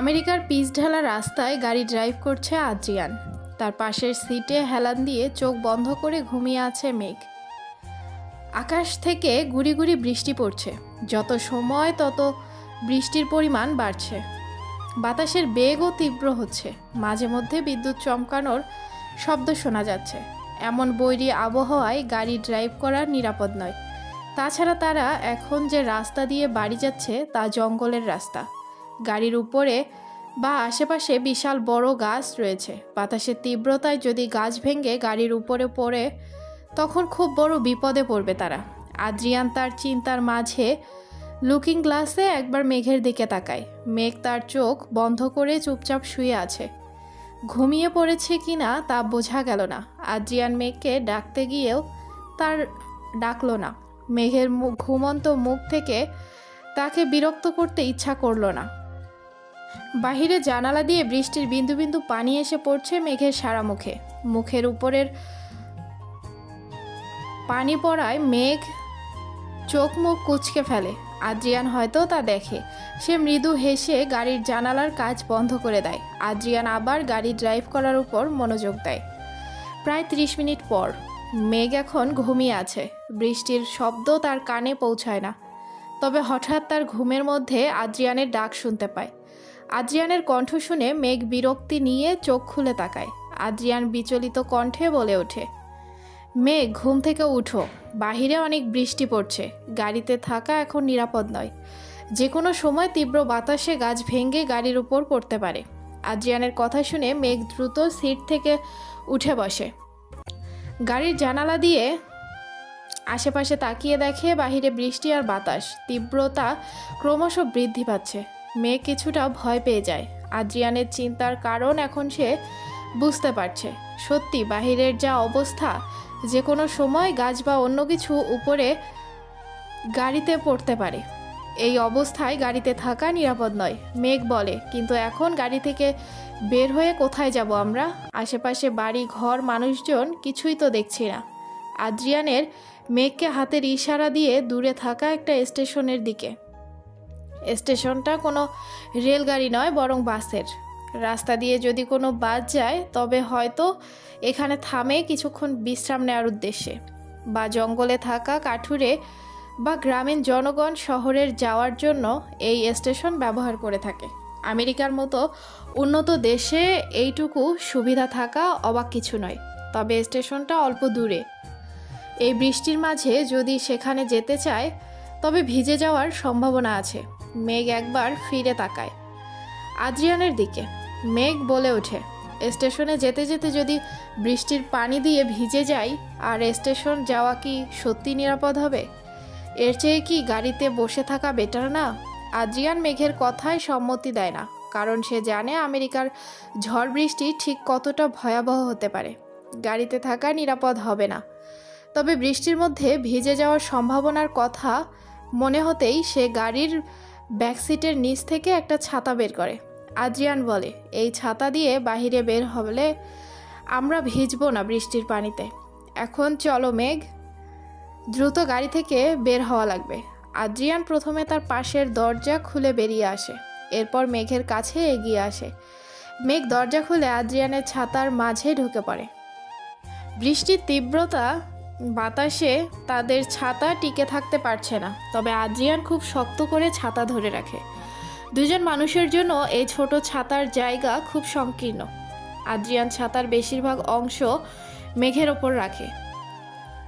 আমেরিকার পিচ ঢালা রাস্তায় গাড়ি ড্রাইভ করছে আদ্রিয়ান। তার পাশের সিটে হেলান দিয়ে চোখ বন্ধ করে ঘুমিয়ে আছে মেঘ। আকাশ থেকে গুড়ি গুড়ি বৃষ্টি পড়ছে। যত সময় তত বৃষ্টির পরিমাণ বাড়ছে। বাতাসের বেগও তীব্র হচ্ছে। মাঝে মধ্যে বিদ্যুৎ চমকানোর শব্দ শোনা যাচ্ছে। এমন বৈরী আবহাওয়ায় গাড়ি ড্রাইভ করা নিরাপদ নয়। তাছাড়া তারা এখন যে রাস্তা দিয়ে বাড়ি যাচ্ছে তা জঙ্গলের রাস্তা। গাড়ির উপরে বা আশেপাশে বিশাল বড় গাছ রয়েছে। বাতাসের তীব্রতায় যদি গাছ ভেঙে গাড়ির উপরে পড়ে, তখন খুব বড় বিপদে পড়বে তারা। আদ্রিয়ান তার চিন্তার মাঝে লুকিং গ্লাসে একবার মেঘের দিকে তাকায়। মেঘ তার চোখ বন্ধ করে চুপচাপ শুয়ে আছে। ঘুমিয়ে পড়েছে কি না তা বোঝা গেল না। আদ্রিয়ান মেঘকে ডাকতে গিয়েও তার ডাকলো না। মেঘের ঘুমন্ত মুখ থেকে তাকে বিরক্ত করতে ইচ্ছা করল না। বাহিরে জানালা দিয়ে বৃষ্টির বিন্দু বিন্দু পানি এসে পড়ছে মেঘের সারা মুখে। মুখের উপরের পানি পড়ায় মেঘ চোখ মুখ কুচকে ফেলে। আদ্রিয়ান হয়তো তা দেখে। সে মৃদু হেসে গাড়ির জানালার কাজ বন্ধ করে দেয়। আদ্রিয়ান আবার গাড়ি ড্রাইভ করার উপর মনোযোগ দেয়। প্রায় ত্রিশ মিনিট পর মেঘ এখন ঘুমিয়ে আছে। বৃষ্টির শব্দ তার কানে পৌঁছায় না। তবে হঠাৎ তার ঘুমের মধ্যে আদ্রিয়ানের ডাক শুনতে পায়। আদ্রিয়ানের কণ্ঠ শুনে মেঘ বিরক্তি নিয়ে চোখ খুলে তাকায়। আদ্রিয়ান বিচলিত কণ্ঠে বলে ওঠে, মেঘ, ঘুম থেকে উঠো। বাহিরে অনেক বৃষ্টি পড়ছে। গাড়িতে থাকা এখন নিরাপদ নয়। যে কোনো সময় তীব্র বাতাসে গাছ ভেঙে গাড়ির উপর পড়তে পারে। আদ্রিয়ানের কথা শুনে মেঘ দ্রুত সিট থেকে উঠে বসে। গাড়ির জানালা দিয়ে আশেপাশে তাকিয়ে দেখে বাহিরে বৃষ্টি আর বাতাস। তীব্রতা ক্রমশ বৃদ্ধি পাচ্ছে। মেয়ে কিছুটা ভয় পেয়ে যায়। আদ্রিয়ানের চিন্তার কারণ এখন সে বুঝতে পারছে। সত্যি, বাহিরের যা অবস্থা যে কোনো সময় গাছ বা অন্য কিছু উপরে গাড়িতে পড়তে পারে। এই অবস্থায় গাড়িতে থাকা নিরাপদ নয়, মেঘ বলে। কিন্তু এখন গাড়ি থেকে বের হয়ে কোথায় যাব আমরা? আশেপাশে বাড়ি, ঘর, মানুষজন, কিছুই তো দেখছি না। আদ্রিয়ানের মেঘকে হাতের ইশারা দিয়ে দূরে থাকা একটা স্টেশনের দিকে। স্টেশনটা কোনো রেলগাড়ি নয়, বরং বাসের। রাস্তা দিয়ে যদি কোনো বাস যায়, তবে হয়তো এখানে থামে কিছুক্ষণ বিশ্রাম নেওয়ার উদ্দেশ্যে। বা জঙ্গলে থাকা কাঠুরে বা গ্রামীণ জনগণ শহরের যাওয়ার জন্য এই স্টেশন ব্যবহার করে থাকে। আমেরিকার মতো উন্নত দেশে এইটুকু সুবিধা থাকা অবাক কিছু নয়, তবে স্টেশনটা অল্প দূরে। এই বৃষ্টির মাঝে যদি সেখানে যেতে চায়, তবে ভিজে যাওয়ার সম্ভাবনা আছে। মেঘ একবার ফিরে তাকায়। আদ্রিয়ানের দিকে, মেঘ বলে ওঠে, স্টেশনে যেতে যেতে যদি বৃষ্টির পানি দিয়ে ভিজে যাই, আর স্টেশন যাওয়া কি সত্যি নিরাপদ হবে? এর চেয়ে কি গাড়িতে বসে থাকা বেটার না? আদ্রিয়ান মেঘের কথায় সম্মতি দেয় না, কারণ সে জানে আমেরিকার ঝড় বৃষ্টি ঠিক কতটা ভয়াবহ হতে পারে। গাড়িতে থাকা নিরাপদ হবে না। তবে বৃষ্টির মধ্যে ভিজে যাওয়ার সম্ভাবনার কথা মনে হতেই সে গাড়ির ব্যাকসিটের নিচ থেকে একটা ছাতা বের করে। আদ্রিয়ান বলে, এই ছাতা দিয়ে বাহিরে বের হলে আমরা ভিজবো না বৃষ্টির পানিতে। এখন চলো মেঘ। দ্রুত গাড়ি থেকে বের হওয়া লাগবে। আদ্রিয়ান প্রথমে তার পাশের দরজা খুলে বেরিয়ে আসে। এরপর মেঘের কাছে এগিয়ে আসে। মেঘ দরজা খুলে আদ্রিয়ানের ছাতার মাঝে ঢুকে পড়ে। বৃষ্টির তীব্রতা বাতাসে তাদের ছাতা টিকে থাকতে পারছে না। তবে আদ্রিয়ান খুব শক্ত করে ছাতা ধরে রাখে। দুজন মানুষের জন্য এই ছোট ছাতার জায়গা খুব সংকীর্ণ। আদ্রিয়ান ছাতার বেশিরভাগ অংশ মেঘের ওপর রাখে।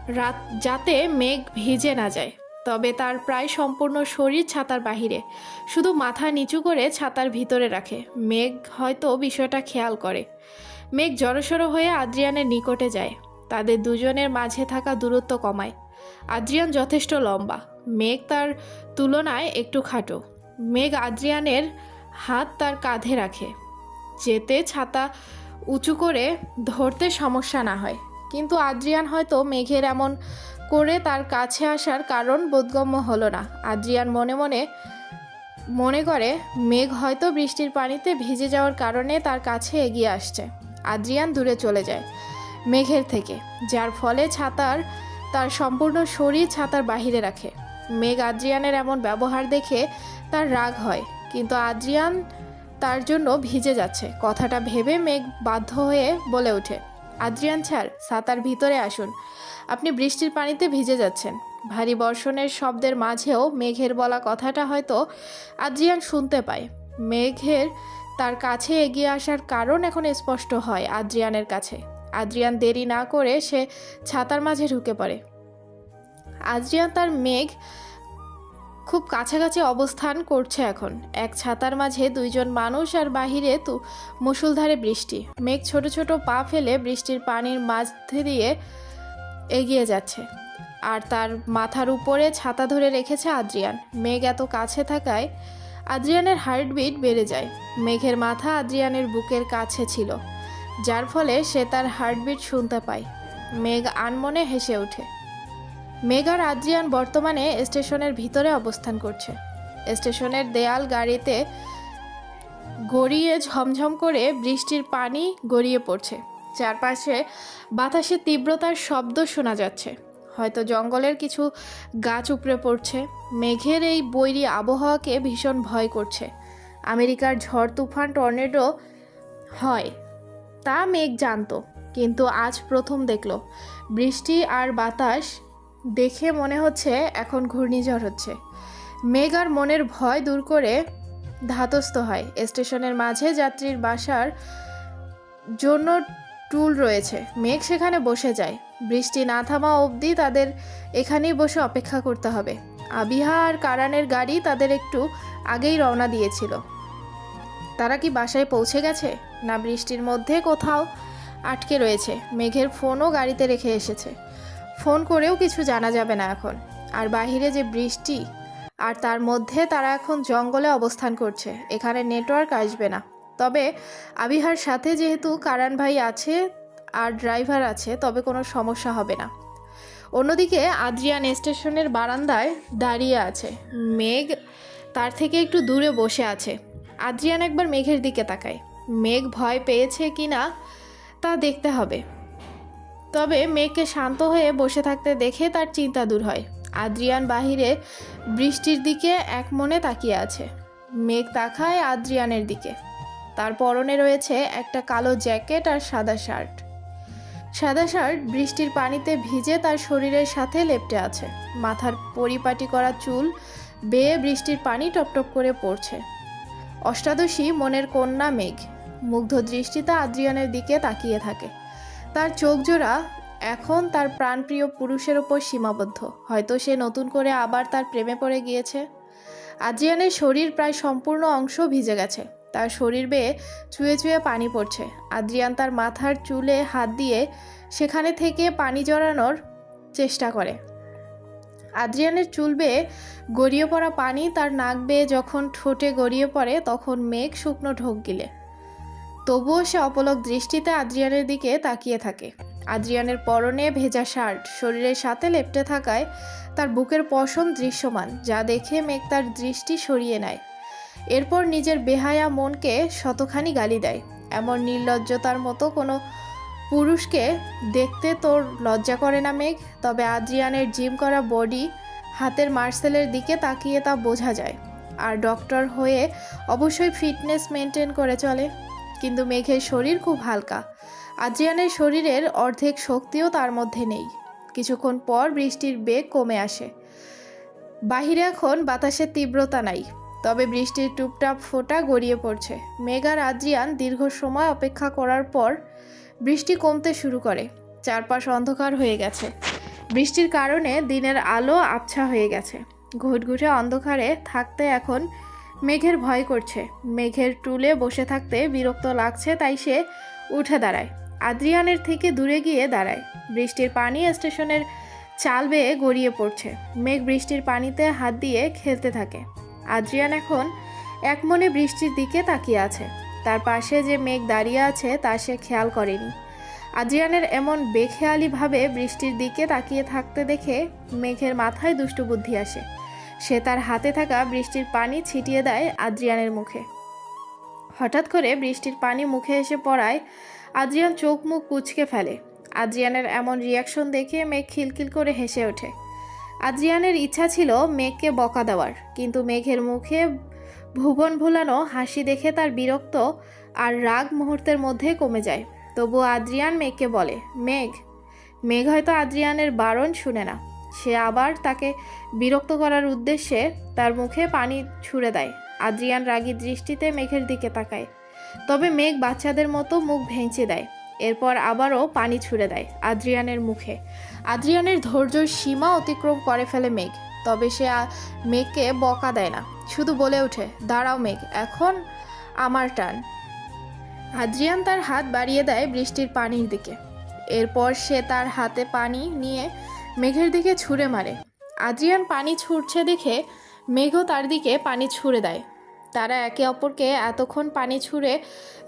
রাত যাতে মেঘ ভিজে না যায়, তবে তার প্রায় সম্পূর্ণ শরীর ছাতার বাহিরে। শুধু মাথা নিচু করে ছাতার ভিতরে রাখে। মেঘ হয়তো বিষয়টা খেয়াল করে। মেঘ জড়সড় হয়ে আদ্রিয়ানের নিকটে যায়। তাদের দুজনের মাঝে থাকা দূরত্ব কমায়। আদ্রিয়ান যথেষ্ট লম্বা। মেঘ তার তুলনায় একটু খাটো। মেঘ আদ্রিয়ানের হাত তার কাঁধে রাখে। যেতে ছাতা উঁচু করে ধরতে সমস্যা না হয়। কিন্তু আদ্রিয়ান হয়তো মেঘের এমন করে তার কাছে আসার কারণ বোধগম্য হলো না। আদ্রিয়ান মনে মনে মনে করে, মেঘ হয়তো বৃষ্টির পানিতে ভিজে যাওয়ার কারণে তার কাছে এগিয়ে আসছে। আদ্রিয়ান দূরে চলে যায়। মেঘের থেকে, যার ফলে ছাতার, তার সম্পূর্ণ শরীর ছাতার বাহিরে রাখে। মেঘ আদ্রিয়ানের এমন ব্যবহার দেখে তার রাগ হয়, কিন্তু আদ্রিয়ান তার জন্য ভিজে যাচ্ছে। কথাটা ভেবে মেঘ বাধ্য হয়ে বলে ওঠে, আদ্রিয়ান ছাড়, ছাতার ভিতরে আসুন। আপনি বৃষ্টির পানিতে ভিজে যাচ্ছেন। ভারী বর্ষণের শব্দের মাঝেও মেঘের বলা কথাটা হয়তো আদ্রিয়ান শুনতে পায়। মেঘের তার কাছে এগিয়ে আসার কারণ এখন স্পষ্ট হয় আদ্রিয়ানের কাছে। আদ্রিয়ান দেরি না করে সে ছাতার মাঝে ঢুকে পড়ে। আদ্রিয়ান তার মেঘ খুব কাছাকাছি অবস্থান করছে এখন। এক ছাতার মাঝে দুইজন মানুষ আর বাহিরে তু মুষলধারে বৃষ্টি। মেঘ ছোট ছোট পা ফেলে বৃষ্টির পানির মাঝে দিয়ে এগিয়ে যাচ্ছে। আর তার মাথার উপরে ছাতা ধরে রেখেছে আদ্রিয়ান। মেঘ এত কাছে থাকায় আদ্রিয়ানের হার্টবিট বেড়ে যায়। মেঘের মাথা আদ্রিয়ানের বুকের কাছে ছিল। যার ফলে সে তার হার্টবিট শুনতে পায়। মেঘ আনমনে হেসে ওঠে। মেঘ আর আদ্রিয়ান বর্তমানে স্টেশনের ভিতরে অবস্থান করছে। স্টেশনের দেয়াল গাড়িতে গড়িয়ে ঝমঝম করে বৃষ্টির পানি গড়িয়ে পড়ছে। চারপাশে বাতাসের তীব্রতার শব্দ শোনা যাচ্ছে। হয়তো জঙ্গলের কিছু গাছ উপড়ে পড়ছে। মেঘের এই বৈরী আবহাওয়াকে ভীষণ ভয় করছে। আমেরিকার ঝড়, তুফান, টর্নেডো হয়। তা মেঘ জানতো, কিন্তু আজ প্রথম দেখল। বৃষ্টি আর বাতাস দেখে মনে হচ্ছে এখন ঘূর্ণিঝড় হচ্ছে। মেঘ আর মনের ভয় দূর করে ধাতস্থ হয়। স্টেশনের মাঝে যাত্রীর বাসার জন্য টুল রয়েছে। মেঘ সেখানে বসে যায়। বৃষ্টি না থামা অবধি তাদের এখানেই বসে অপেক্ষা করতে হবে। আবিহা আর কারানের গাড়ি তাদের একটু আগেই রওনা দিয়েছিল। তারা কি বাসায় পৌঁছে গেছে? না বৃষ্টির মধ্যে কোথাও আটকে রয়েছে। মেঘের ফোনও গাড়িতে রেখে এসেছে। ফোন করেও কিছু জানা যাবে না এখন। আর বাহিরে যে বৃষ্টি, আর তার মধ্যে তারা এখন জঙ্গলে অবস্থান করছে। এখানে নেটওয়ার্ক আসবে না। তবে আবিহার সাথে যেহেতু কারান ভাই আছে, আর ড্রাইভার আছে, তবে কোনো সমস্যা হবে না। অন্যদিকে আদ্রিয়ান স্টেশনের বারান্দায় দাঁড়িয়ে আছে। মেঘ তার থেকে একটু দূরে বসে আছে। আদ্রিয়ান একবার মেঘের দিকে তাকায়। মেঘ ভয় পেয়েছে কি না, তা দেখতে হবে। তবে মেঘকে শান্ত হয়ে বসে থাকতে দেখে তার চিন্তা দূর হয়। আদ্রিয়ান বাহিরে বৃষ্টির দিকে এক মনে তাকিয়ে আছে। মেঘ তাকায় আদ্রিয়ানের দিকে। তার পরনে রয়েছে একটা কালো জ্যাকেট আর সাদা শার্ট। সাদা শার্ট বৃষ্টির পানিতে ভিজে তার শরীরের সাথে লেপটে আছে। মাথার পরিপাটি করা চুল বেয়ে বৃষ্টির পানি টপটপ করে পড়ছে। অষ্টাদশী মনের কন্যা মেঘ। মুগ্ধ দৃষ্টিতে আদ্রিয়ানের দিকে তাকিয়ে থাকে। তার চোখ জোড়া এখন তার প্রাণপ্রিয় পুরুষের ওপর সীমাবদ্ধ। হয়তো সে নতুন করে আবার তার প্রেমে পড়ে গিয়েছে। আদ্রিয়ানের শরীর প্রায় সম্পূর্ণ অংশ ভিজে গেছে। তার শরীর বেয়ে চুয়ে চুয়ে পানি পড়ছে। আদ্রিয়ান তার মাথার চুলে হাত দিয়ে সেখানে থেকে পানি জড়ানোর চেষ্টা করে। আদ্রিয়ানের চুল বেয়ে গড়িয়ে পড়া পানি তার নাক বেয়ে যখন ঠোঁটে গড়িয়ে পড়ে, তখন মেঘ শুকনো ঢোক গিলে। তবুও সে অপলক দৃষ্টিতে আদ্রিয়ানের দিকে তাকিয়ে থাকে। আদ্রিয়ানের পরনে ভেজা শার্ট, শরীরের সাথে লেপটে থাকায় তার বুকের পশম দৃশ্যমান, যা দেখে মেঘ তার দৃষ্টি সরিয়ে নেয়। এরপর নিজের বেহায়া মনকে শতখানি গালি দেয়। এমন নির্লজ্জতার মতো কোনো পুরুষকে দেখতে তোর লজ্জা করে না মেঘ, তবে আদ্রিয়ানের জিম করা বডি হাতের মার্সেলের দিকে তাকিয়ে তা বোঝা যায়। আর ডক্টর হয়ে অবশ্যই ফিটনেস মেনটেন করে চলে। কিন্তু মেঘের শরীর খুব হালকা। আদ্রিয়ানের শরীরের অর্ধেক শক্তিও তার মধ্যে নেই। কিছুক্ষণ পর বৃষ্টির বেগ কমে আসে। বাহিরে এখন বাতাসের তীব্রতা নাই, তবে বৃষ্টির টুপটাপ ফোঁটা গড়িয়ে পড়ছে। মেঘ আর আদ্রিয়ান দীর্ঘ সময় অপেক্ষা করার পর বৃষ্টি কমতে শুরু করে। চারপাশ অন্ধকার হয়ে গেছে। বৃষ্টির কারণে দিনের আলো আবছা হয়ে গেছে। ঘুটঘুটে অন্ধকারে থাকতে এখন মেঘের ভয় করছে। মেঘের টুলে বসে থাকতে বিরক্ত লাগছে, তাই সে উঠে দাঁড়ায়। আদ্রিয়ানের থেকে দূরে গিয়ে দাঁড়ায়। বৃষ্টির পানি স্টেশনের চাল বেয়ে গড়িয়ে পড়ছে। মেঘ বৃষ্টির পানিতে হাত দিয়ে খেলতে থাকে। আদ্রিয়ান এখন এক মনে বৃষ্টির দিকে তাকিয়ে আছে। তার পাশে যে মেঘ দাঁড়িয়ে আছে তা সে খেয়াল করেনি। আদ্রিয়ানের এমন বেখেয়ালিভাবে বৃষ্টির দিকে তাকিয়ে থাকতে দেখে মেঘের মাথায় দুষ্টু বুদ্ধি আসে। সে তার হাতে থাকা বৃষ্টির পানি ছিটিয়ে দেয় আদ্রিয়ানের মুখে। হঠাৎ করে বৃষ্টির পানি মুখে এসে পড়ায় আদ্রিয়ান চোখ মুখ কুচকে ফেলে। আদ্রিয়ানের এমন রিয়াকশন দেখে মেঘ খিলখিল করে হেসে ওঠে। আদ্রিয়ানের ইচ্ছা ছিল মেঘকে বকা দেওয়ার, কিন্তু মেঘের মুখে ভুবন ভুলানো হাসি দেখে তার বিরক্ত আর রাগ মুহূর্তের মধ্যে কমে যায়। তবু আদ্রিয়ান মেঘকে বলে, মেঘ মেঘ হয়তো আদ্রিয়ানের বারণ শুনে না। সে আবার তাকে বিরক্ত করার উদ্দেশ্যে তার মুখে পানি ছুঁড়ে দেয়। আদ্রিয়ান রাগী দৃষ্টিতে মেঘের দিকে তাকায়। তবে মেঘ বাচ্চাদের মতো মুখ ভেঙচে দেয়, এরপর আবারও পানি ছুঁড়ে দেয় আদ্রিয়ানের মুখে। আদ্রিয়ানের ধৈর্যর সীমা অতিক্রম করে ফেলে মেঘ, তবে সে মেঘকে বকা দেয় না। শুধু বলে ওঠে, দাঁড়াও মেঘ, এখন আমার টান। আদ্রিয়ান তার হাত বাড়িয়ে দেয় বৃষ্টির পানির দিকে। এরপর সে তার হাতে পানি নিয়ে মেঘের দিকে ছুঁড়ে মারে। আদ্রিয়ান পানি ছুটছে দেখে মেঘও তার দিকে পানি ছুঁড়ে দেয়। তারা একে অপরকে এতক্ষণ পানি ছুঁড়ে,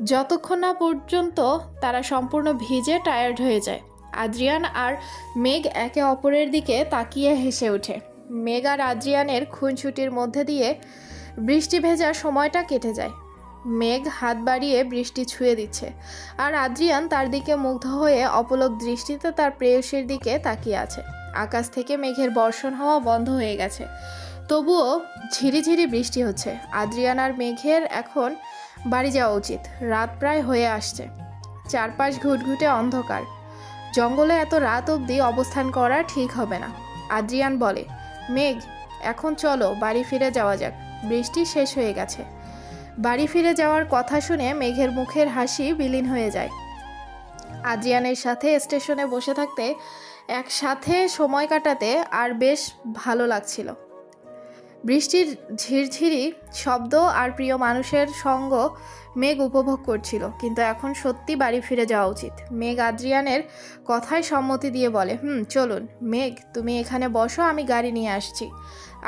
যতক্ষণ না পর্যন্ত তারা সম্পূর্ণ ভিজে টায়ার্ড হয়ে যায়। আদ্রিয়ান আর মেঘ একে অপরের দিকে তাকিয়ে হেসে ওঠে। আর আদ্রিয়ানের খুনছুটির মধ্যে দিয়ে বৃষ্টি ভেজা সময়টা কেটে যায়। মেঘ হাত বাড়িয়ে বৃষ্টি ছুঁয়ে দিচ্ছে। আর আদ্রিয়ান তার দিকে মুগ্ধ হয়ে অপলক দৃষ্টিতে তার প্রেয়সীর দিকে তাকিয়ে আছে। আকাশ থেকে মেঘের বর্ষণ হওয়া বন্ধ হয়ে গেছে। তবুও ঝিরিঝিরি বৃষ্টি হচ্ছে। আদ্রিয়ান আর মেঘের এখন বাড়ি যাওয়া উচিত। রাত প্রায় হয়ে আসছে। চারপাশ ঘুটঘুটে অন্ধকার। জঙ্গলে এত রাত অবধি অবস্থান করা ঠিক হবে না। আদ্রিয়ান বলে মেঘ, এখন চলো বাড়ি ফিরে যাওয়া যাক। বৃষ্টি শেষ হয়ে গেছে। বাড়ি ফিরে যাওয়ার কথা শুনে মেঘের মুখের হাসি বিলীন হয়ে যায়। আজিয়ানের সাথে স্টেশনে বসে থাকতে, একসাথে সময় কাটাতে আর বেশ ভালো লাগছিল। বৃষ্টির ঝিরঝিরি শব্দ আর প্রিয় মানুষের সঙ্গ মেঘ উপভোগ করছিল, কিন্তু এখন সত্যি বাড়ি ফিরে যাওয়া উচিত। মেঘ আদ্রিয়ানের কথায় সম্মতি দিয়ে বলে, হুম, চলুন। মেঘ, তুমি এখানে বসো, আমি গাড়ি নিয়ে আসছি।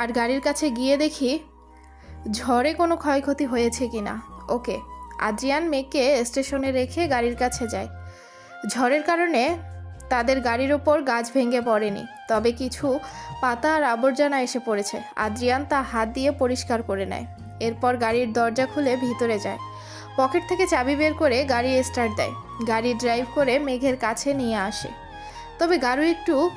আর গাড়ির কাছে গিয়ে দেখি ঝড়ে কোনো ক্ষয়ক্ষতি হয়েছে কি না। ওকে, আদ্রিয়ান মেঘকে স্টেশনে রেখে গাড়ির কাছে যায়। ঝড়ের কারণে তাদের গাড়ির ওপর গাছ ভেঙে পড়েনি। তবে কিছু পাতা আর আবর্জনা এসে পড়েছে। আদ্রিয়ান তা হাত দিয়ে পরিষ্কার করে নেয়। এরপর গাড়ির দরজা খুলে ভিতরে যায়। পকেট থেকে চাবি বের করে গাড়ি স্টার্ট দেয়। গাড়ি ড্রাইভ করে মেঘের কাছে নিয়ে আসে। তবে গাড়ি একটু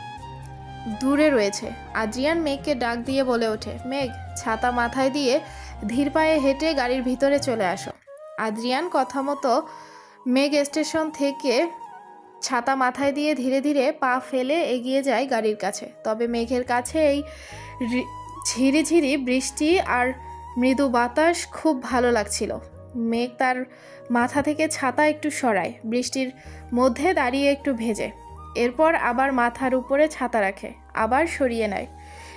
দূরে রয়েছে। আদ্রিয়ান মেঘকে ডাক দিয়ে বলে ওঠে, মেঘ, ছাতা মাথায় দিয়ে ধীর পায়ে হেঁটে গাড়ির ভিতরে চলে আসো। আদ্রিয়ান কথা মতো মেঘ স্টেশন থেকে ছাতা মাথায় দিয়ে ধীরে ধীরে পা ফেলে এগিয়ে যায় গাড়ির কাছে। তবে মেঘের কাছে এই ঝিরিঝিরি বৃষ্টি আর মৃদু বাতাস খুব ভালো লাগছিল। মেঘ তার মাথা থেকে ছাতা একটু সরায়, বৃষ্টির মধ্যে দাঁড়িয়ে একটু ভেজে। এরপর আবার মাথার উপরে ছাতা রাখে, আবার সরিয়ে নেয়।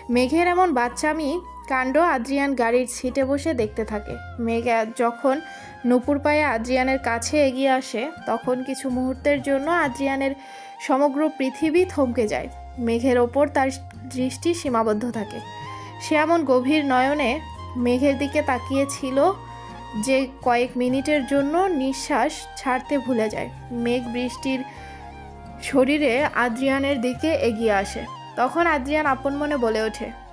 মেঘের এমন বাচ্চামি কাণ্ড আদ্রিয়ান গাড়ির সিটে বসে দেখতে থাকে। মেঘ যখন নুপুর পায়ে আদ্রিয়ানের কাছে এগিয়ে আসে, তখন কিছু মুহূর্তের জন্য আদ্রিয়ানের সমগ্র পৃথিবী থমকে যায়। মেঘের ওপর তার দৃষ্টি সীমাবদ্ধ থাকে। সে এমন গভীর নয়নে মেঘের দিকে তাকিয়েছিল যে কয়েক মিনিটের জন্য নিঃশ্বাস ছাড়তে ভুলে যায়। মেঘ বৃষ্টির শরীরে আদ্রিয়ানের দিকে এগিয়ে আসে। তখন আদ্রিয়ান আপন মনে বলে ওঠে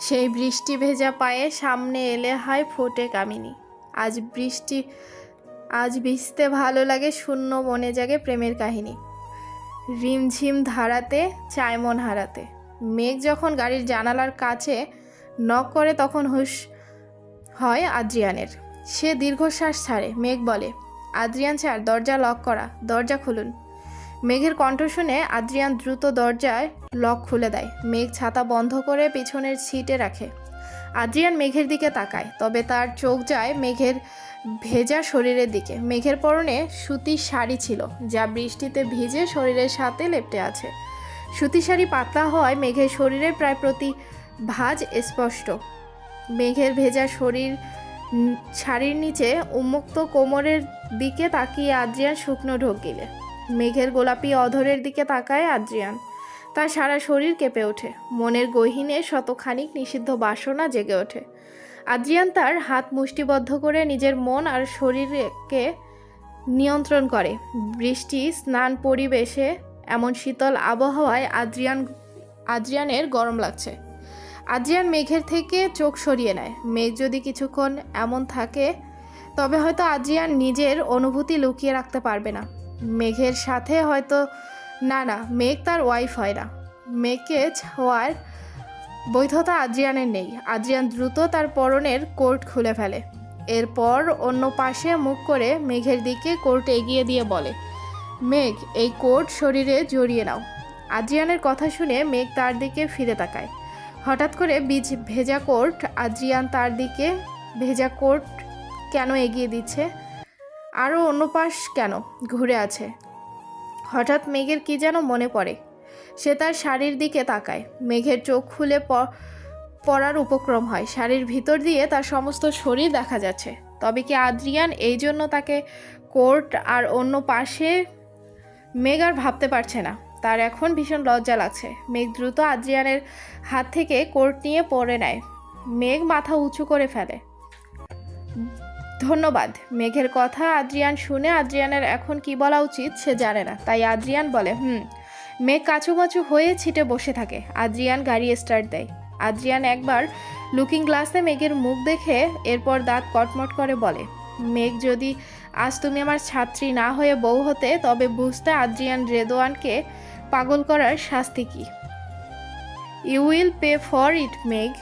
সেই বৃষ্টি ভেজা পায়ে সামনে এলে হয় ফোটে কামিনী। আজ বৃষ্টি, আজ ভিজতে ভালো লাগে শূন্য মনে জাগে প্রেমের কাহিনী। রিমঝিম ধারাতে চায় মন হারাতে। মেঘ যখন গাড়ির জানালার কাছে নক করে তখন হুশ হয় আদ্রিয়ানের। সে দীর্ঘশ্বাস ছাড়ে, মেঘ বলে, আদ্রিয়ান স্যার দরজা লক করা, দরজা খুলুন। মেঘের কণ্ঠ শুনে আদ্রিয়ান দ্রুত দরজায় লক খুলে দেয়। মেঘ ছাতা বন্ধ করে পিছনের সিটে রাখে। আদ্রিয়ান মেঘের দিকে তাকায়, তবে তার চোখ যায় মেঘের ভেজা শরীরের দিকে। মেঘের পরনে সুতির শাড়ি ছিল, যা বৃষ্টিতে ভিজে শরীরের সাথে লেপটে আছে। সুতি শাড়ি পাতলা হওয়ায় মেঘের শরীরের প্রায় প্রতি ভাঁজ স্পষ্ট। মেঘের ভেজা শরীর শাড়ির নিচে উন্মুক্ত কোমরের দিকে তাকিয়ে আদ্রিয়ান শুকনো ঢোক গিলে। মেঘের গোলাপি অধরের দিকে তাকায় আদ্রিয়ান। তার সারা শরীর কেঁপে ওঠে। মনের গহীনে শতখানিক নিষিদ্ধ বাসনা জেগে ওঠে। আদ্রিয়ান তার হাত মুষ্টিবদ্ধ করে নিজের মন আর শরীরকে নিয়ন্ত্রণ করে। বৃষ্টি, স্নান পরিবেশে এমন শীতল আবহাওয়ায় আদ্রিয়ান আদ্রিয়ানের গরম লাগছে। আদ্রিয়ান মেঘের থেকে চোখ সরিয়ে নেয়। মেঘ যদি কিছুক্ষণ এমন থাকে, তবে হয়তো আদ্রিয়ান নিজের অনুভূতি লুকিয়ে রাখতে পারবে না। মেঘের সাথে হয়তো, না না, মেঘ তার ওয়াইফ হয় না। মেঘকে ছোঁয়ার বৈধতা আদ্রিয়ানের নেই। আদ্রিয়ান দ্রুত তার পরনের কোর্ট খুলে ফেলে। এরপর অন্য পাশে মুখ করে মেঘের দিকে কোর্ট এগিয়ে দিয়ে বলে, মেঘ, এই কোট শরীরে জড়িয়ে নাও। আদ্রিয়ানের কথা শুনে মেঘ তার দিকে ফিরে তাকায়। হঠাৎ করে বীজ ভেজা কোট আদ্রিয়ান তার দিকে ভেজা কোট কেন এগিয়ে দিচ্ছে? আরও অন্য পাশ কেন ঘুরে আছে? হঠাৎ মেঘের কি যেন মনে পড়ে। সে তার শাড়ির দিকে তাকায়। মেঘের চোখ খুলে পড়ার উপক্রম হয়। শাড়ির ভিতর দিয়ে তার সমস্ত শরীর দেখা যাচ্ছে। তবে কি আদ্রিয়ান এই জন্য তাকে কোর্ট আর অন্য পাশে মেঘ আর ভাবতে পারছে না? তার এখন ভীষণ লজ্জা লাগছে মেঘ দ্রুত আদ্রিয়ানের হাত থেকে কোর্ট নিয়ে পড়ে নেয়। মেঘ মাথা উঁচু করে ফেলে। ধন্যবাদ। মেঘের কথা আদ্রিয়ান শুনে আদ্রিয়ানের এখন কি বলা উচিত সে জানে না। তাই আদ্রিয়ান বলে, হুম, মেঘ কাচুমাচু হয়ে ছিটে বসে থাকে। আদ্রিয়ান গাড়ি স্টার্ট দেয়। আদ্রিয়ান একবার লুকিং গ্লাসে মেঘের মুখ দেখে এরপর দাঁত কটমট করে বলে, মেঘ যদি আজ তুমি আমার ছাত্রী না হয়ে বউ হতে, তবে বুঝতে আদ্রিয়ান রেদোয়ানকে পাগল করার শাস্তি কি? You will pay for it Megh.